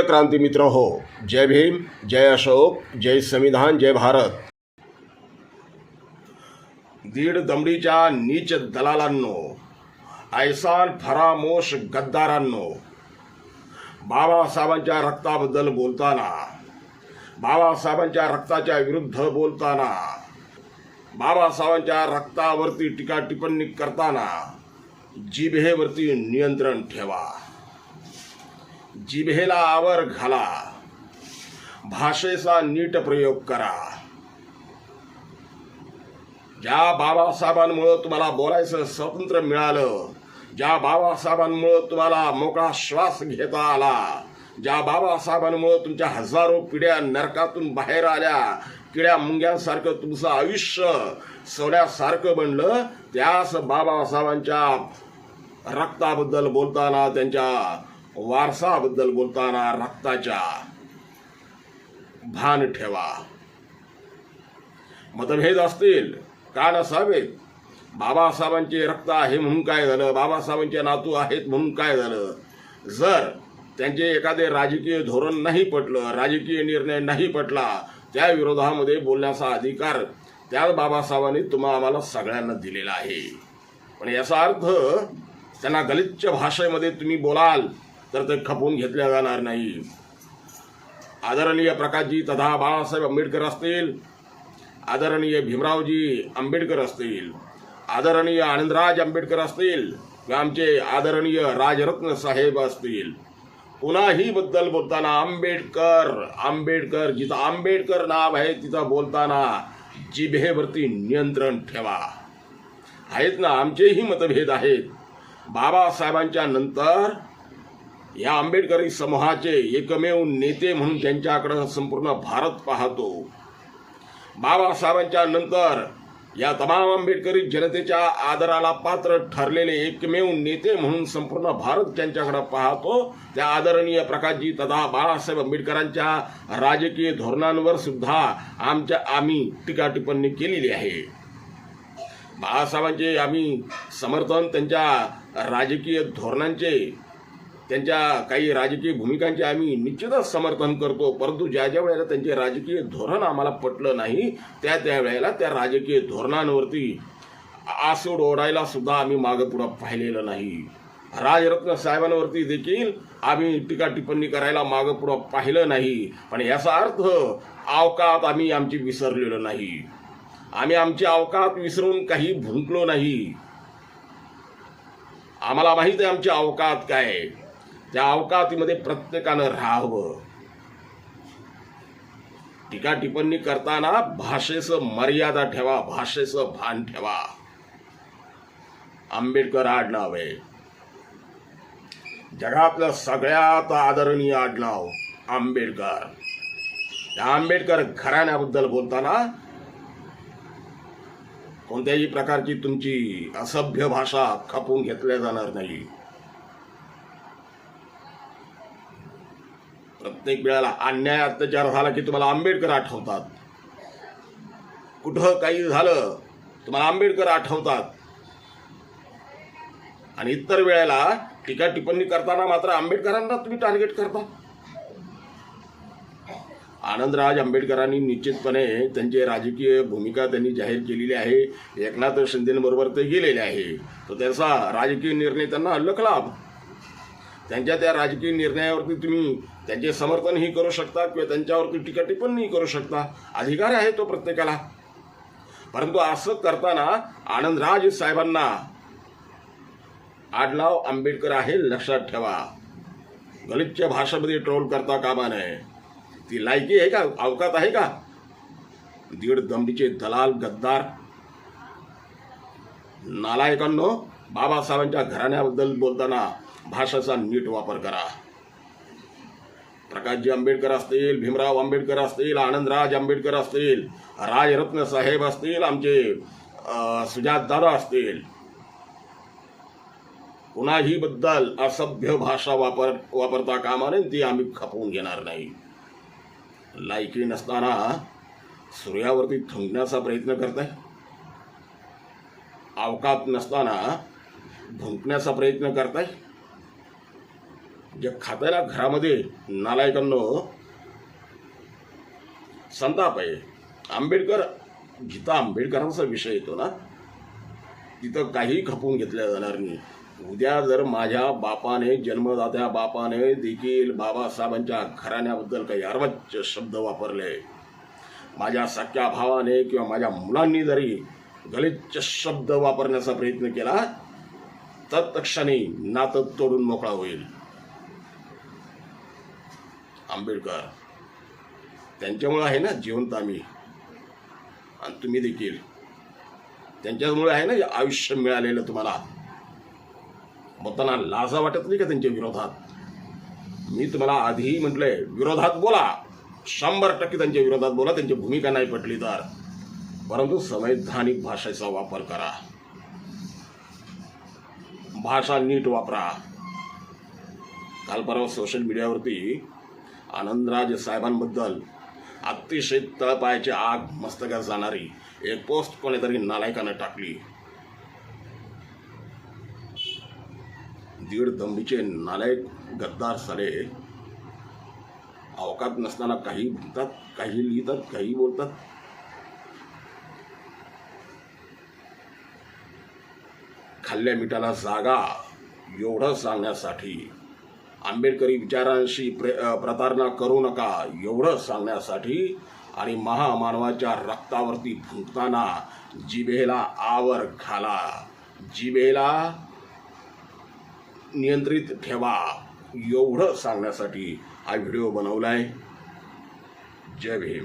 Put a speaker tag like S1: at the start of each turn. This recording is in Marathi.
S1: प्रिय क्रांती मित्र हो जय भीम जय अशोक जय संविधान जय भारत. दीड दमडीच्या नीच दलालांनो ऐसान फरामोश गद्दारांनो बाबासाहेबांच्या रक्ताबद्दल बोलताना बाबासाहेबांच्या रक्ताच्या विरुद्ध बोलताना बाबासाहेबांच्या रक्तावरती टीका टिप्पणी करताना जिभेवरती नियंत्रण ठेवा. जिभेला आवर घाला. भाषेचा नीट प्रयोग करा. ज्या बाबासाहेबांमुळं तुम्हाला बोलायचं स्वातंत्र्य मिळालं ज्या बाबासाहेबांमुळं तुम्हाला मोकळा श्वास घेता आला ज्या बाबासाहेबांमुळं तुमच्या हजारो पिढ्या नरकातून बाहेर आल्या किड्या मुंग्यांसारखं तुमचं आयुष्य सोन्यासारखं बनलं त्याच बाबासाहेबांच्या रक्ताबद्दल बोलताना त्यांच्या वारसाबद्दल बोलताना रक्ताच्या भान ठेवा. मतभेद असतील का नसावेत बाबासाहेबांचे रक्त आहे म्हणून काय झालं? बाबासाहेबांचे नातू आहेत म्हणून काय झालं? जर त्यांचे एखादे राजकीय धोरण नाही पटलं राजकीय निर्णय नाही पटला त्या विरोधामध्ये बोलण्याचा अधिकार त्याच बाबासाहेबांनी तुम्हा आम्हाला सगळ्यांना दिलेला आहे. पण याचा अर्थ त्यांना गलिच्छ भाषेमध्ये तुम्ही बोलाल. तर ते खपवून घेतल्या जाणार नाही. आदरणीय प्रकाशजी तथा बाळासाहेब आंबेडकर असतील. आदरणीय भीमरावजी आंबेडकर असतील. आदरणीय आनंदराज आंबेडकर असतील. आमचे आदरणीय राजरत्न साहेब असतील. कुणाही बद्दल बोलताना आंबेडकर आंबेडकर जिथं आंबेडकर नाव आहे तिथं बोलताना जिभेवरती नियंत्रण ठेवा. आहेत ना आमचेही मतभेद आहेत. बाबासाहेबांच्या नंतर या आंबेडकरी समूहाचे एकमेव नेते म्हणून त्यांच्याकडं संपूर्ण भारत पाहतो. बाबासाहेबांच्या नंतर या तमाम आंबेडकरी जनतेच्या आदराला पात्र ठरलेले एकमेव नेते म्हणून संपूर्ण भारत त्यांच्याकडे पाहतो. त्या आदरणीय प्रकाशजी तथा बाळासाहेब आंबेडकरांच्या राजकीय धोरणांवर सुद्धा आमच्या आम्ही टीका टिप्पणी केलेली आहे. बाळासाहेबांचे आम्ही समर्थन त्यांच्या राजकीय धोरणांचे त्यांच्या काही राजकीय भूमिकांचे आम्ही निश्चितच समर्थन करतो. परंतु ज्या ज्या वेळेला त्यांचे राजकीय धोरण आम्हाला पटलं नाही त्या त्या वेळेला त्या राजकीय धोरणांवरती आसूड ओढायला सुद्धा आम्ही मागं पुढं पाहिलेलं नाही. राजरत्न साहेबांवरती देखील आम्ही टीका टिप्पणी करायला मागं पुढं पाहिलं नाही. पण याचा अर्थ अवकात आम्ही आमची विसरलेलो नाही. आम्ही आमची अवकात विसरून काही भुंकलो नाही. आम्हाला माहीत आहे आमची अवकात काय आहे. त्या अवकातीमध्ये प्रत्येकानं राहावं. टीका टिप्पणी करताना भाषेचं मर्यादा ठेवा भाषेचं भान ठेवा. आंबेडकर आडनाव. आहे जगातलं सगळ्यात आदरणीय आडनाव आंबेडकर. त्या आंबेडकर घराण्याबद्दल बोलताना कोणत्याही प्रकारची तुमची असभ्य भाषा खपून घेतल्या जाणार नाही. प्रत्येक वेळेला अन्याय अत्याचार झाला की तुम्हाला आंबेडकर आठवतात. कुठं काही झालं तुम्हाला आंबेडकर आठवतात. आणि इतर वेळेला टीका टिप्पणी करताना मात्र आंबेडकरांना तुम्ही टार्गेट करता. आनंदराज आंबेडकरांनी निश्चितपणे त्यांची राजकीय भूमिका त्यांनी जाहीर केलेली आहे. एकनाथ शिंदेबरोबर ते गेलेले आहे. तर त्याचा राजकीय निर्णय त्यांना लखलाभ त्यांच्या त्या राजकीय निर्णयावरती तुम्ही त्यांचे समर्थनही करू शकता किंवा त्यांच्यावरती टीका टिप्पणीही करू शकता. अधिकार आहे तो प्रत्येकाला. परंतु असं करताना आनंदराज साहेबांना आडनाव आंबेडकर आहे लक्षात ठेवा. गलितच्या भाषेमध्ये ट्रोल करता कामा नये. ती लायकी आहे का? अवकात आहे का? दीड दमडीचे दलाल गद्दार. नालायकांनो बाबासाहेबांच्या घराण्याबद्दल बोलताना भाषेचा नीट वापर करा. प्रकाशजी आंबेडकर असतील भीमराव आंबेडकर असतील आनंदराज आंबेडकर असतील राजरत्न साहेब असतील आमचे सुजात दादा असतील. कुणाही बद्दल असभ्य भाषा वापर वापरता कामा नये ती आम्ही खपवून घेणार नाही. लायकी नसताना सूर्यावरती थुंकण्याचा प्रयत्न करताय? अवकात नसताना भुंकण्याचा प्रयत्न करताय? जे खातं ना घरामध्ये नालायकांनो संताप आहे. आंबेडकर गीता आंबेडकरांचा विषय येतो ना तिथं काही खपून घेतल्या जाणार नाही उद्या जर माझ्या बापाने जन्मदात्या बापाने देखील बाबासाहेबांच्या घराण्याबद्दल काही अर्वच शब्द वापरले माझ्या सख्या भावाने किंवा माझ्या मुलांनी जरी गलिच्छ शब्द वापरण्याचा प्रयत्न केला तर तक्षणी नातं तोडून मोकळा होईल. आंबेडकर. त्यांच्यामुळे आहे ना जिवंत आम्ही. आणि तुम्ही देखील. त्यांच्यामुळे आहे ना आयुष्य मिळालेलं तुम्हाला. बोलताना लाजा वाटत नाही का त्यांच्या विरोधात? मी तुम्हाला आधीही म्हटलंय विरोधात बोला. शंभर टक्के त्यांच्या विरोधात बोला त्यांची भूमिका नाही पटली तर. परंतु संवैधानिक भाषेचा वापर करा. भाषा नीट वापरा. काल परवा सोशल मीडियावरती आनंदराज साहेबांबद्दल अतिशय तळपायाची आग मस्तकात जाणारी एक पोस्ट कोणीतरी नालायकानं टाकली. दीड दंडीचे नालायक गद्दार साले अवकात नसताना काही म्हणतात काही लिहितात काही बोलतात. खाल्ल्या मिठाला जागा एवढं सांगण्यासाठी आंबेडकरी विचारांशी प्रे प्रतारणा करू नका. एवढं सांगण्यासाठी आणि महामानवाच्या रक्तावरती फुंकताना जिभेला आवर घाला. जिभेला नियंत्रित ठेवा. एवढं सांगण्यासाठी हा व्हिडिओ बनवला आहे जय भीम.